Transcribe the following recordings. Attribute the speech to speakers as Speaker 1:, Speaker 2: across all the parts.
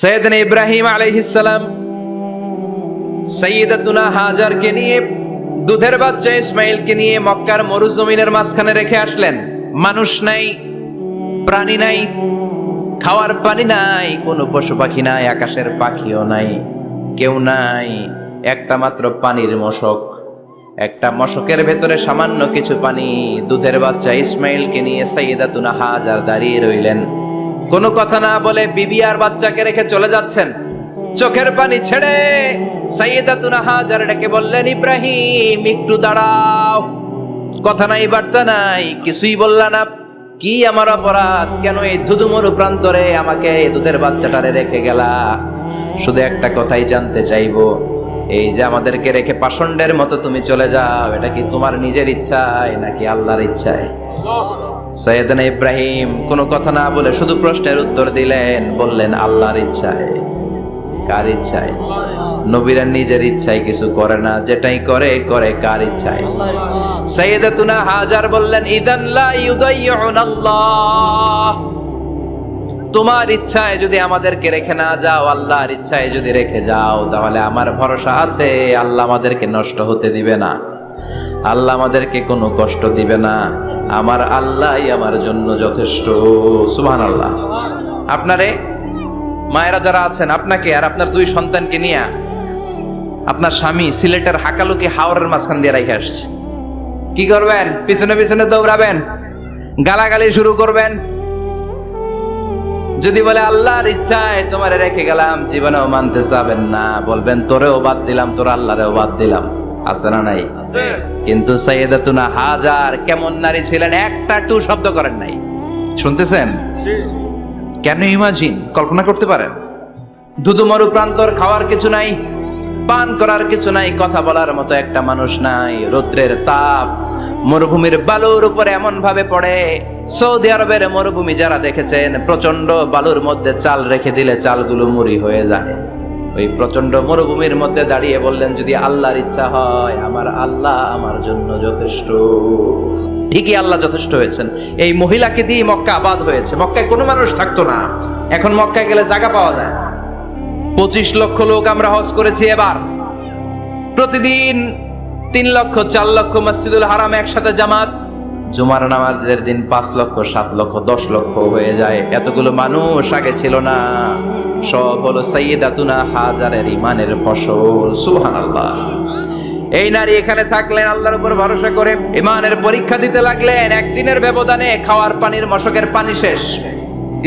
Speaker 1: সৈয়দনা ইব্রাহিম আলাইহিসসালাম সৈয়দাতুনা হাজারকে নিয়ে, দুধের বাচ্চা ইসমাইলকে নিয়ে মক্কার মরুজমিনের মাঝখানে রেখে আসলেন। মানুষ নাই, প্রাণী নাই, খাওয়ার পানি নাই, কোনো পশু পাখি নাই, আকাশের পাখিও নাই, কেউ নাই, একটা মাত্র পানির মশক। একটা মশকের ভেতরে সামান্য কিছু পানি, দুধের বাচ্চা ইসমাইলকে নিয়ে সাইয়েদাতুনা হাজার দাঁড়িয়ে রইলেন। কোনো কথা না বলে বিবি আর বাচ্চাকে রেখে চলে যাচ্ছেন। চোখের পানি ছেড়ে সাইয়েদাতুনা হাজার ডেকে বললেন, ইব্রাহিম, একটু দাঁড়াও। কথা নাই, বার্তা নাই, কিছুই বললা না। কি আমার অপরাধ? কেন এই ধুধুমরু প্রান্তরে আমাকে দুধের বাচ্চাটারে রেখে গেলা? শুধু একটা কথাই জানতে চাইব। এই যে আমাদেরকে রেখে পাষণ্ডের মতো তুমি চলে যাও, এটা কি তোমার নিজের ইচ্ছায় নাকি আল্লাহর ইচ্ছায়? সৈয়দনা ইব্রাহিম কোনো কথা না বলে শুধু প্রশ্নের উত্তর দিলেন, বললেন, আল্লাহর ইচ্ছায়। কার ইচ্ছায়? নবীরা নিজের ইচ্ছায় কিছু করে না, যেটাই করে করে কার ইচ্ছায়? সাইয়েদাতুনা হাজার বললেন, ইদান লা ইউদাইয়ুন আল্লাহ তোমার ইচ্ছায় যদি আমাদেরকে রেখে না যাও, আল্লাহর ইচ্ছায় যদি রেখে যাও, তাহলে আমার ভরসা আছে, আল্লাহ আমাদেরকে নষ্ট হতে দিবে না। আল্লাহ আমাদেরকে কোনো কষ্ট দিবে না। আমার আল্লাহই আমার জন্য যথেষ্ট। সুবহানাল্লাহ। আপনারে, মায়েরা যারা আছেন, আপনাকে আর আপনার দুই সন্তানকে নিয়ে আপনার স্বামী সিলেটের হাকালুকি হাওড়ের মাঝখান দিয়ে রেখে আসছে। কি করবেন? পিছনে পিছনে দৌড়াবেন? গালাগালি শুরু করবেন? যদি বলে, আল্লাহর ইচ্ছায় তোমারে রেখে গেলাম, জীবনেও মানতে চাবেন না। বলবেন, তোরেও বাদ দিলাম, তোর আল্লাহরেও বাদ দিলাম। আছে না নাই? কিন্তু সাইয়েদাতুনা হাজার কেমন নারী ছিলেন একটা টু শব্দ করেন নাই। শুনতেছেন? কেন ইমাজিন? কল্পনা করতে পারেন। দুদুমরু প্রান্তর খাওয়ার কিছু নাই পান করার কিছু নাই কথা বলার মতো একটা মানুষ নাই রৌদ্রের তাপ মরুভূমির বালুর উপরে এমন ভাবে পড়ে। সৌদি আরবের মরুভূমি যারা দেখেছেন প্রচণ্ড বালুর মধ্যে চাল রেখে দিলে চালগুলো মুড়ি হয়ে যায়। ওই প্রচণ্ড মরুভূমির মধ্যে দাঁড়িয়ে বললেন, যদি আল্লাহর ইচ্ছা হয়, আমার আল্লাহ আমার জন্য যথেষ্ট। ঠিকই আল্লাহ যথেষ্ট হয়েছেন। এই মহিলাকে দিয়ে মক্কা আবাদ হয়েছে। মক্কায় কোনো মানুষ থাকতো না। এখন মক্কায় গেলে জায়গা পাওয়া যায় পঁচিশ লক্ষ লোক আমরা হজ করেছি এবার। প্রতিদিন তিন লক্ষ, চার লক্ষ মসজিদুল হারাম একসাথে জামাত জুমার নামাজের দিন পাঁচ লক্ষ, সাত লক্ষ, দশ লক্ষ হয়ে যায়। এতগুলো মানুষ আগে ছিল না। সব হলো সাইয়েদাতুনা হাজারের ইমানের ফসল। সুহান আল্লাহ এই নারী এখানে থাকলেন, আল্লাহর উপর ভরসা করে ইমানের পরীক্ষা দিতে লাগলেন। একদিনের ব্যবধানে খাওয়ার পানির মশকের পানি শেষ।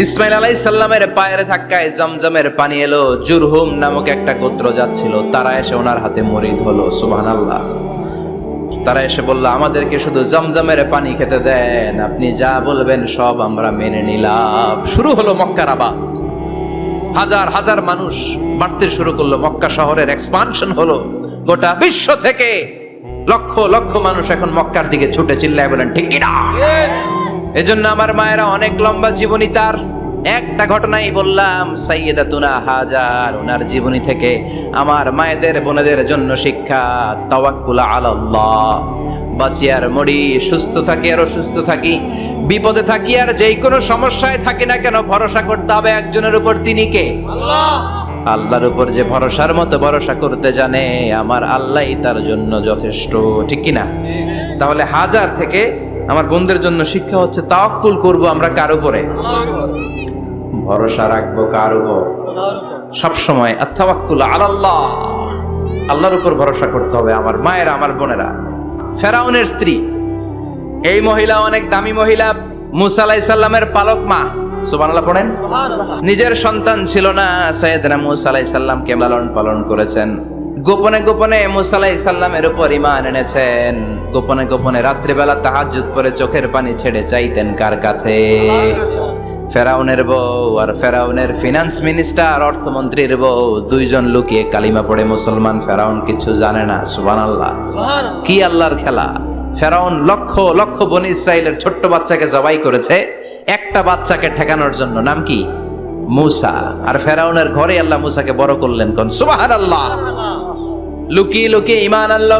Speaker 1: ইসমাইল আলাই সাল্লামের পায়ের ধাক্কায় জমজমের পানি এলো। জুরহুম নামক একটা গোত্র যাচ্ছিল। তারা এসে ওনার হাতে মরিদ হলো। সুবহান আল্লাহ তারা এসে বলল আমাদেরকে শুধু জমজমের পানি খেতে দেন। আপনি যা বলবেন সব আমরা মেনে নিলাম। শুরু হলো মক্কার আবাদ। হাজার হাজার মানুষ বাড়তে শুরু করল। মক্কা শহরের এক্সপানশন হলো গোটা বিশ্ব থেকে। লক্ষ লক্ষ মানুষ এখন মক্কার দিকে ছুটে চিল্লায় বলেন ঠিক কিনা এজন্য আমার মায়েরা অনেক লম্বা জীবনী তার। একটা ঘটনাই বললাম সাইয়েদাতুনা হাজার ওনার জীবনী থেকে। আমার মায়েদের বোনেদের জন্য শিক্ষা তাওয়াক্কুল আলাল্লাহ। বাঁচি আর মরি সুস্থ থাকি আর অসুস্থ থাকি। বিপদে থাকি আর যেই কোনো সমস্যায় থাকি না কেন ভরসা করতে হবে একজনের উপর তিনি কে? আল্লাহর উপর যে ভরসার মতো ভরসা করতে জানে আমার আল্লাহই তার জন্য যথেষ্ট ঠিক কি না তাহলে হাজার থেকে আমার বোনদের জন্য শিক্ষা হচ্ছে তাওয়াক্কুল করব আমরা কার উপরে। ভরসা রাখব কার উপর? সবসময় আত্মাওয়াক্কুল আলাল্লাহ। আল্লাহর উপর ভরসা করতে হবে আমার মায়েরা, আমার বোনেরা। ফেরাউনের স্ত্রী। এই মহিলা অনেক দামি মহিলা, মুসা আলাইহিস সাল্লামের পালক মা। সুবহানাল্লাহ পড়েন? নিজের সন্তান ছিল না, সৈয়দনা মুসা আলাইহিস সাল্লামকে লালন পালন করেছেন। গোপনে গোপনে মুসা আলাইহিস সাল্লামের উপর ঈমান এনেছেন। গোপনে গোপনে রাত্রিবেলা তাহাজ্জুদ পরে চোখের পানি ছেড়ে চাইতেন কার কাছে? ফেরাউনের বউ আর ফেরাউনের ফিনান্স মিনিস্টার অর্থমন্ত্রীর বউ দুইজন লুকিয়ে কালিমা পড়ে মুসলমান ফেরাউন কিছু জানে না সুবহানাল্লাহ। কি আল্লাহর খেলা? ফেরাউন লক্ষ লক্ষ বনি ইসরায়েলের ছোট্ট বাচ্চাকে জবাই করেছে একটা বাচ্চাকে ঠেকানোর জন্য। নাম কি? মুসা। আর ফেরাউনের ঘরে আল্লাহ মুসাকে বড় করলেন কোন? সুবাহান আল্লাহ লুকিয়ে লুকিয়ে ইমান আল্লাহ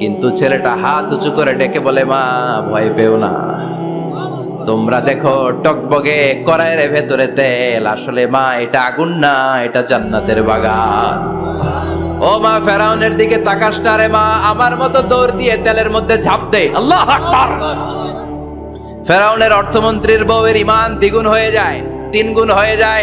Speaker 1: কিন্তু ছেলেটা হাত উঁচু করে ডেকে বলে, মা, ভয় পেও না। তোমরা দেখো, টকবগে কড়াইয়ের ভেতরে তেল। আসলে মা, এটা আগুন না, এটা জান্নাতের বাগান। ও মা, ফেরাউনের দিকে তাকাস না রে মা, আমার মতো দৌড় দিয়ে তেলের মধ্যে ঝাঁপ দে। আল্লাহ আকবার। ফেরাউনের অর্থমন্ত্রীর বউয়ের ইমান দ্বিগুণ হয়ে যায় তিন গুণ হয়ে যায়।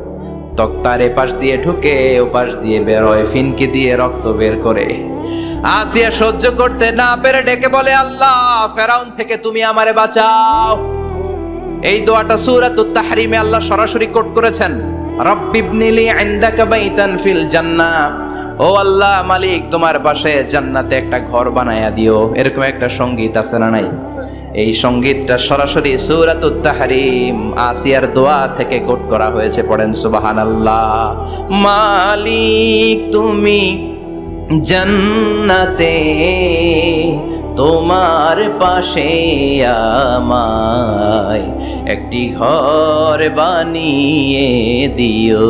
Speaker 1: তক্তার এ পাশ দিয়ে ঢুকে ও পাশ দিয়ে বেরোয় ফিনকি দিয়ে রক্ত বের করে। আসিয়া সহ্য করতে না পেরে ডেকে বলে, আল্লাহ, ফেরাউন থেকে তুমি আমারে বাঁচাও। এই দোয়াটা সূরাতুত তাহরিমে আল্লাহ সরাসরি কোট করেছেন। রব্বিবনিলি ইনদাকা বাইতান ফিল জান্নাহ ও আল্লাহ মালিক, তোমার পাশে জান্নাতে একটা ঘর বানায়া দিও। এরকম একটা সংগীত আছে না নাই? এই সঙ্গীতটা সরাসরি সূরাতুত তাহরিম, আসিয়ার দোয়া থেকে কোট করা হয়েছে, পড়েন সুবাহান আল্লাহ মালিক, তুমি জান্নাতে, তোমার পাশে আমায় একটি ঘর বানিয়ে দিও।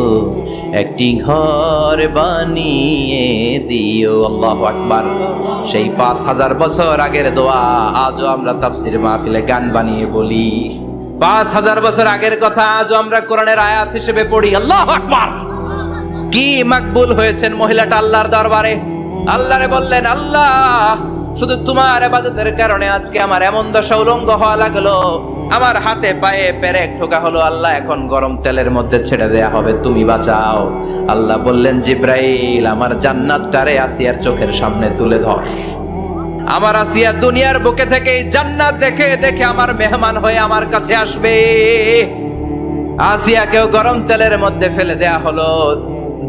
Speaker 1: একটি ঘর বানিয়ে দিও, আল্লাহ আকবার। সেই পাঁচ হাজার বছর আগের দোয়া, আজও আমরা তাফসির মাহফিলে গান বানিয়ে বলি। পাঁচ হাজার বছর আগের কথা আজও আমরা কোরআনের আয়াত হিসেবে পড়ি, আল্লাহ আকবার। কি মাকবুল হয়েছেন মহিলাটা আল্লাহর দরবারে। আল্লাহরে বললেন, আল্লাহ, শুধু তোমার আবাদতের কারণে আজকে আমার এমন দশা উলঙ্গ হওয়া লাগল। আমার হাতে পায়ে পেরেক ঠোকা হলো আল্লাহ, এখন গরম তেলের মধ্যে ছেড়ে দেয়া হবে, তুমি বাঁচাও। আল্লাহ বললেন, জিব্রাইল, আমার জান্নাতটারে আসিয়ার চোখের সামনে তুলে ধর। আমার আসিয়া দুনিয়ার বুকে থেকে জান্নাত দেখে দেখে আমার মেহমান হয়ে আমার কাছে আসবে। আসিয়াকেও গরম তেলের মধ্যে ফেলে দেয়া হলো।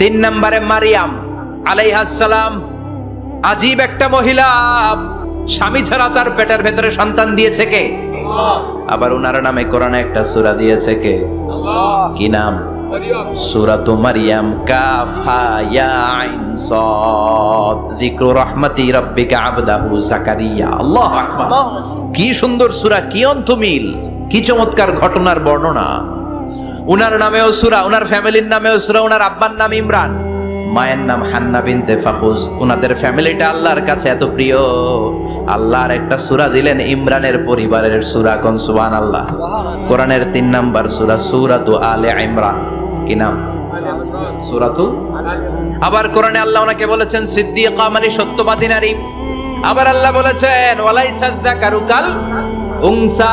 Speaker 1: তিন নম্বরে মারিয়াম আলাইহাসালাম আজীব একটা মহিলা। স্বামী ছাড়া তার পেটের ভেতরে সন্তান দিয়েছে কে? আবার উনার নামে কোরআনে একটা সূরা দিয়েছে কে? কি নাম? সূরাতু মারিয়াম কাফ হা ইয়া আইন সাদ যিকরু রাহমাতি রাব্বিকা আবদাহু জাকারিয়া। আল্লাহু আকবার। কি সুন্দর সূরা কি অন্তমিল কি চমৎকার ঘটনার বর্ণনা। উনার নামেও সূরা, উনার ফ্যামিলির নামেও সূরা, উনার আব্বার নাম ইমরান। মায়ের নাম হান্না বিনতে ফাখুজ। উনাদের ফ্যামিলিটা আল্লাহর কাছে এত প্রিয়। আল্লাহর একটা সুরা দিলেন ইমরানের পরিবারের সূরা কোন সুবান আল্লাহ কোরআনের তিন নাম্বার সুরা, সূরাতু আলে ইমরান। কি নাম? সূরাতু? আবার কোরআনে আল্লাহ ওনাকে বলেছেন, সিদ্দিকা মানে সত্যবাদী নারী। আবার আল্লাহ বলেছেন ওয়ালাইসা যাকারুকাল উনসা।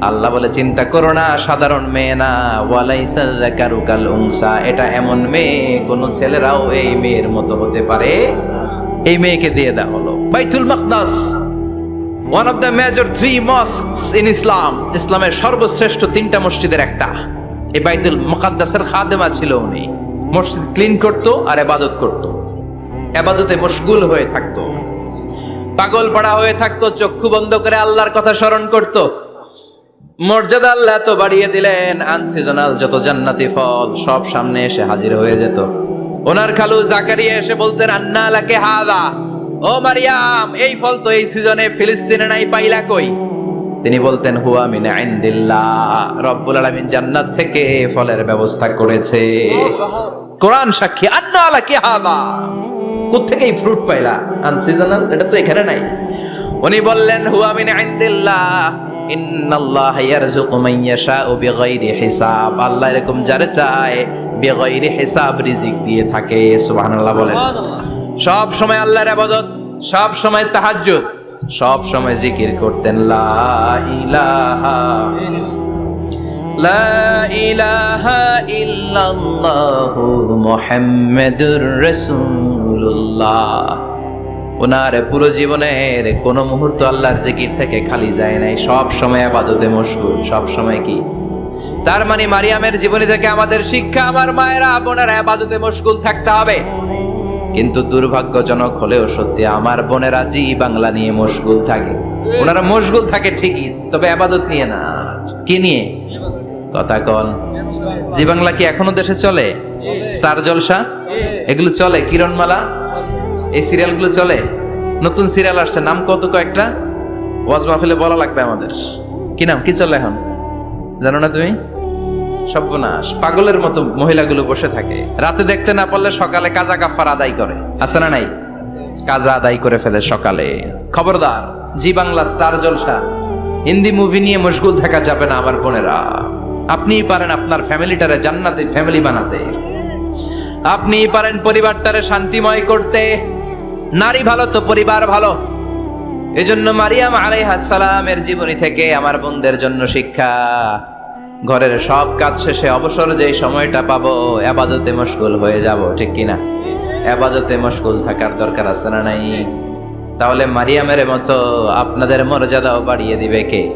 Speaker 1: আল্লাহ বলে, চিন্তা করো না, সাধারণ মেয়ে না। ওয়ালাইসা যাকারুকাল উনসা। এটা এমন মেয়ে, কোন ছেলেরাও এই মেয়ের মতো হতে পারে। এই মেয়েকে দিয়ে দেওয়া হলো। Baitul Maqdis one of the major three mosques in Islam ইসলামের সর্বশ্রেষ্ঠ তিনটা মসজিদের একটা। এই বাইতুল মুকাদ্দাসের খাদেমা ছিল উনি। মসজিদ ক্লিন করতো আর এবাদত করতো। এবাদতে মশগুল হয়ে থাকতো। পাগল পাড়া হয়ে থাকতো, চক্ষু বন্ধ করে আল্লাহর কথা স্মরণ করত। মর্যাদা আল্লাহ তো বাড়িয়ে দিলেন। আনসিজনাল যত জান্নাতি ফল, সব সামনে এসে হাজির হয়ে যেত। ওনার খালু জাকারিয়া এসে বলতেন, আন্না লাকে হাদা? ও মারিয়াম, এই ফল তো এই সিজনে ফিলিস্তিনে নাই, পাইলা কই? তিনি বলতেন, হুয়া মিন ইনদিল্লাহ, রব্বুল আলামিন জান্নাত থেকে ফলের ব্যবস্থা করেছে। কোরআন সাক্ষী, আন্না লাকে হাদা? কোথেকে এই ফ্রুট পাইলা? আনসিজনাল এটা তো এখানে নাই। উনি বললেন, হুয়া মিন ইনদিল্লাহ ইন্নাল্লাহ ইয়ারযুকু মান ইয়াশাউ বিগাইরি হিসাব। আল্লাহ এরকম যারে চায় বিগাইরি হিসাব রিজিক দিয়ে থাকে সুবহানাল্লাহ বলেন। সব সময় আল্লাহর ইবাদত সব সময় তাহাজ্জুদ সব সময় জিকির করতেন লা ইলাহা লা ইলাহা ইল্লাল্লাহু মুহাম্মাদুর রাসূলুল্লাহ। ওনার পুরো জীবনের কোন মুহূর্ত আল্লাহর জিকির থেকে খালি যায় নাই। সব সময় আবাদতে মশগুল। সব সময় কি? তার মানে মারিয়ামের জীবনী থেকে আমাদের শিক্ষা আমার মায়েরা বোনেরা আবাদতে মশগুল থাকতে হবে। কিন্তু দুর্ভাগ্যজনক হলেও সত্যি আমার বোনেরা জি বাংলা নিয়ে মশগুল থাকে। ওনারা মশগুল থাকে ঠিকই, তবে আবাদত নিয়ে না। কি নিয়ে? কথা কন। জি বাংলা কি এখনও দেশে চলে? স্টার জলসা? এগুলো চলে? কিরণমালা? এই সিরিয়ালগুলো চলে? নতুন সিরিয়াল আসছে, নাম কত কয়েকটা? ওয়াজ মাহফিলে বলা লাগবে আমাদের। কি নাম? কি চলে এখন? জানো না তুমি? সর্বনাশ। পাগলের মতো মহিলাগুলো বসে থাকে। রাতে দেখতে না পারলে সকালে কাজা কাফার আদায় করে। আছে না নাই? কাজা আদায় করে ফেলে সকালে। খবরদার, Zee Bangla Star Jalsha. Hindi movie নিয়ে মশগুল থাকা যাবে না আমার বোনেরা। আপনিই পারেন আপনার ফ্যামিলিটারে জান্নাতে ফ্যামিলি বানাতে। আপনিই পারেন পরিবারটারে শান্তিময় করতে। নারী ভালো তো পরিবার ভালো। এজন্য মারিয়াম আলাইহাসালামের জীবনী থেকে আমার বোনদের জন্য শিক্ষা। ঘরের সব কাজ শেষে অবসর যে সময়টা পাবো আবাদতে মশগুল হয়ে যাব ঠিক কিনা? আবাদতে মশগুল থাকার দরকার আছে না নাই? তাহলে মারিয়ামের মতো আপনাদের মর্যাদাও বাড়িয়ে দিবে কে?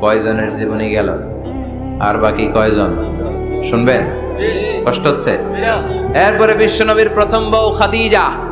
Speaker 1: কয়জনের জীবনী গেল? আর বাকি কয়জন? শুনবেন? কষ্ট হচ্ছে? এরপরে বিশ্বনবীর প্রথম বউ খাদিজা।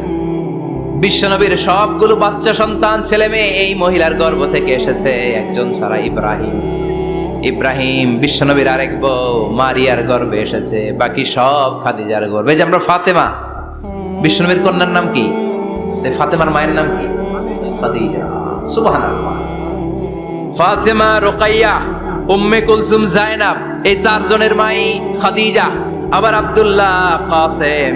Speaker 1: বিশ্বনবীর সবগুলো বাচ্চা সন্তান, ছেলে মেয়ে এই মহিলার গর্ভ থেকে এসেছে একজন ছাড়া ইব্রাহিম। ইব্রাহিম বিশ্বনবীর আরেক বউ মারিয়ার গর্ভে এসেছে, বাকি সব খাদিজার গর্ভে। যে আমরা ফাতেমা, বিশ্বনবীর কন্যার নাম কি? ফাতেমার মায়ের নাম কি? ফাতেমা, রোকাইয়া, উম্মে কুলসুম, জায়নাব, এই চারজনের মাই খাদিজা, আবার আব্দুল্লাহ, কাসেম।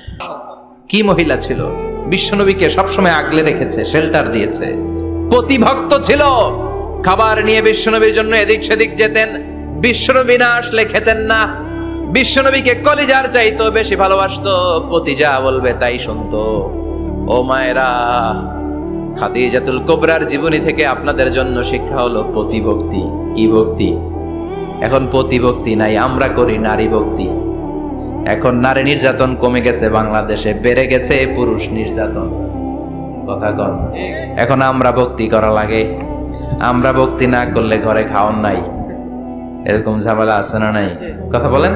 Speaker 1: কি মহিলা ছিল? বিশ্বনবীকে সবসময় আগলে রেখেছে শেল্টার দিয়েছে। প্রতিভক্ত ছিল। খাবার নিয়ে বিশ্বনবীর জন্য এদিক সেদিক যেতেন। বিশ্বনবী না আসলে খেতেন না। বিশ্বনবীকে কলিজার চাইতো, বেশি ভালোবাসতো। পতি যা বলবে, তাই শুনতো। ও মায়েরা, খাদিজাতুল কোবরার জীবনী থেকে আপনাদের জন্য শিক্ষা হলো প্রতিভক্তি কি ভক্তি? এখন প্রতিভক্তি নাই, আমরা করি নারী ভক্তি। এখন নারী নির্যাতন কমে গেছে বাংলাদেশে বেড়ে গেছে পুরুষ নির্যাতন। কথা কন। এখন আমরা ভক্তি করা লাগে। আমরা ভক্তি না করলে ঘরে খাওয়ান নাই। এরকম ঝামেলা আছে না নাই? কথা বলেন?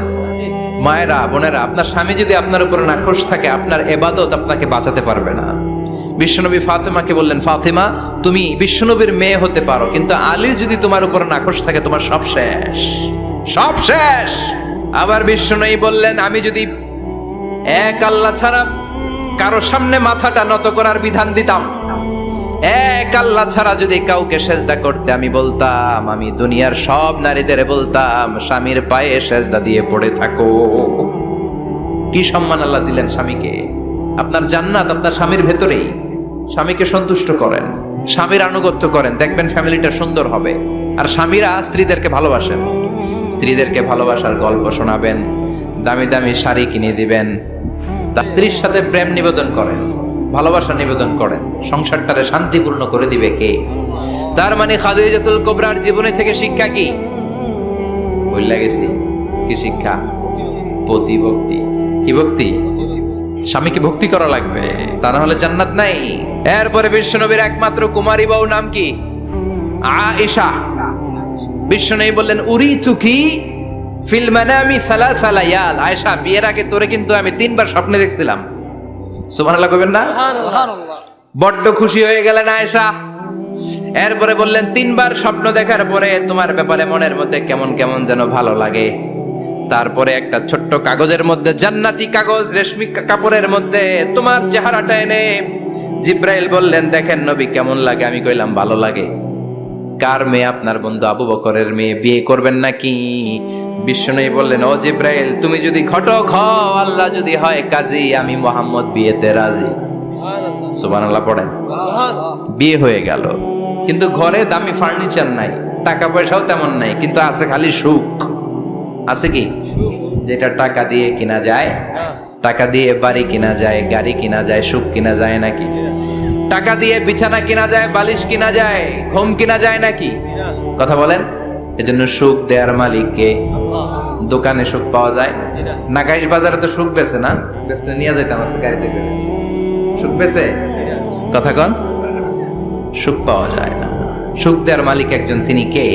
Speaker 1: মায়েরা বোনেরা আপনার স্বামী যদি আপনার উপরে নাখোশ থাকে আপনার এবাদত আপনাকে বাঁচাতে পারবে না। বিশ্বনবী ফাতেমাকে বললেন ফাতেমা তুমি বিশ্বনবীর মেয়ে হতে পারো কিন্তু আলী যদি তোমার উপর নাখোশ থাকে তোমার সব শেষ। সব শেষ! আবার বিশ্বনবী বললেন, আমি যদি এক আল্লাহ ছাড়া কারও সামনে মাথাটা নত করার বিধান দিতাম, এক আল্লাহ ছাড়া যদি কাউকে সেজদা করতে আমি বলতাম, আমি দুনিয়ার সব নারীদের বলতাম, স্বামীর পায়ে সেজদা দিয়ে পড়ে থাকো। কি সম্মান আল্লাহ দিলেন স্বামীকে? আপনার জান্নাত আপনার স্বামীর ভেতরেই। স্বামীকে সন্তুষ্ট করেন, স্বামীর আনুগত্য করেন। দেখবেন ফ্যামিলিটা সুন্দর হবে। আর স্বামীরা স্ত্রীদেরকে ভালোবাসেন। স্ত্রীদেরকে ভালোবাসার গল্প শোনাবেন, দামি দামি শাড়ি কিনে দিবেন। তার স্ত্রীর সাথে প্রেম নিবেদন করেন, ভালোবাসা নিবেদন করেন, সংসারটারে শান্তিপূর্ণ করে দিবে কে? তার মানে খাদিজাতুল কোবরার জীবনে থেকে শিক্ষা কি? বললা গেছি। কি শিক্ষা? প্রতিভক্তি। কি ভক্তি? স্বামীকে ভক্তি করা লাগবে, তা না হলে জান্নাত নাই। এরপরে বিশ্বনবীর একমাত্র কুমারী বউ নাম কি? আয়েশা। বিশ্বনবী বললেন উরি তুকি ফিল মানামি সালাসা লায়াল? আয়েশা বিয়ের আগে তোরে কিন্তু আমি তিনবার স্বপ্নে দেখছিলাম। সুবহানাল্লাহ কইবেন না? বড্ড খুশি হয়ে গেলেন আয়েশা। এরপরে বললেন তিনবার স্বপ্ন দেখার পরে তোমার ব্যাপারে মনের মধ্যে কেমন কেমন যেন ভালো লাগে? তারপরে একটা ছোট্ট কাগজের মধ্যে জান্নাতি কাগজ রেশমি কাপড়ের মধ্যে তোমার চেহারাটা এনে জিব্রাইল বললেন দেখেন নবী কেমন লাগে? আমি কইলাম ভালো লাগে। কার মেয়ে আপনার বন্ধু আবু বকরের মেয়ে বিয়ে করবেন নাকি? বিষ্ণুই বললেন ও জিব্রাইল তুমি যদি ঘটক হও আল্লাহ যদি হয় কাজী আমি মোহাম্মদ বিয়েতে রাজি। সুবহানাল্লাহ পড়েন। বিয়ে হয়ে গেল। কিন্তু ঘরে দামি ফার্নিচার নাই টাকা পয়সাও তেমন নাই কিন্তু আছে খালি সুখ। আছে কি? যেটা টাকা দিয়ে কিনা যায় টাকা দিয়ে বাড়ি কিনা যায় গাড়ি কিনা যায় সুখ কিনা যায় নাকি? টাকা দিয়ে বিছানা কিনা যায়, বালিশ কিনা যায়, ঘুম কিনা যায় নাকি? কথা বলেন। এজন্য সুখ দেয়ার মালিককে দোকানে সুখ পাওয়া যায়। নাগাইশ বাজারে তো সুখ বেছে না। বেচতে নিয়ে যাইতাম আজকে গাড়িতে করে সুখ বেছে? কথা কন। সুখ পাওয়া যায় না। সুখ দেয়ার মালিক একজন, তিনি কে?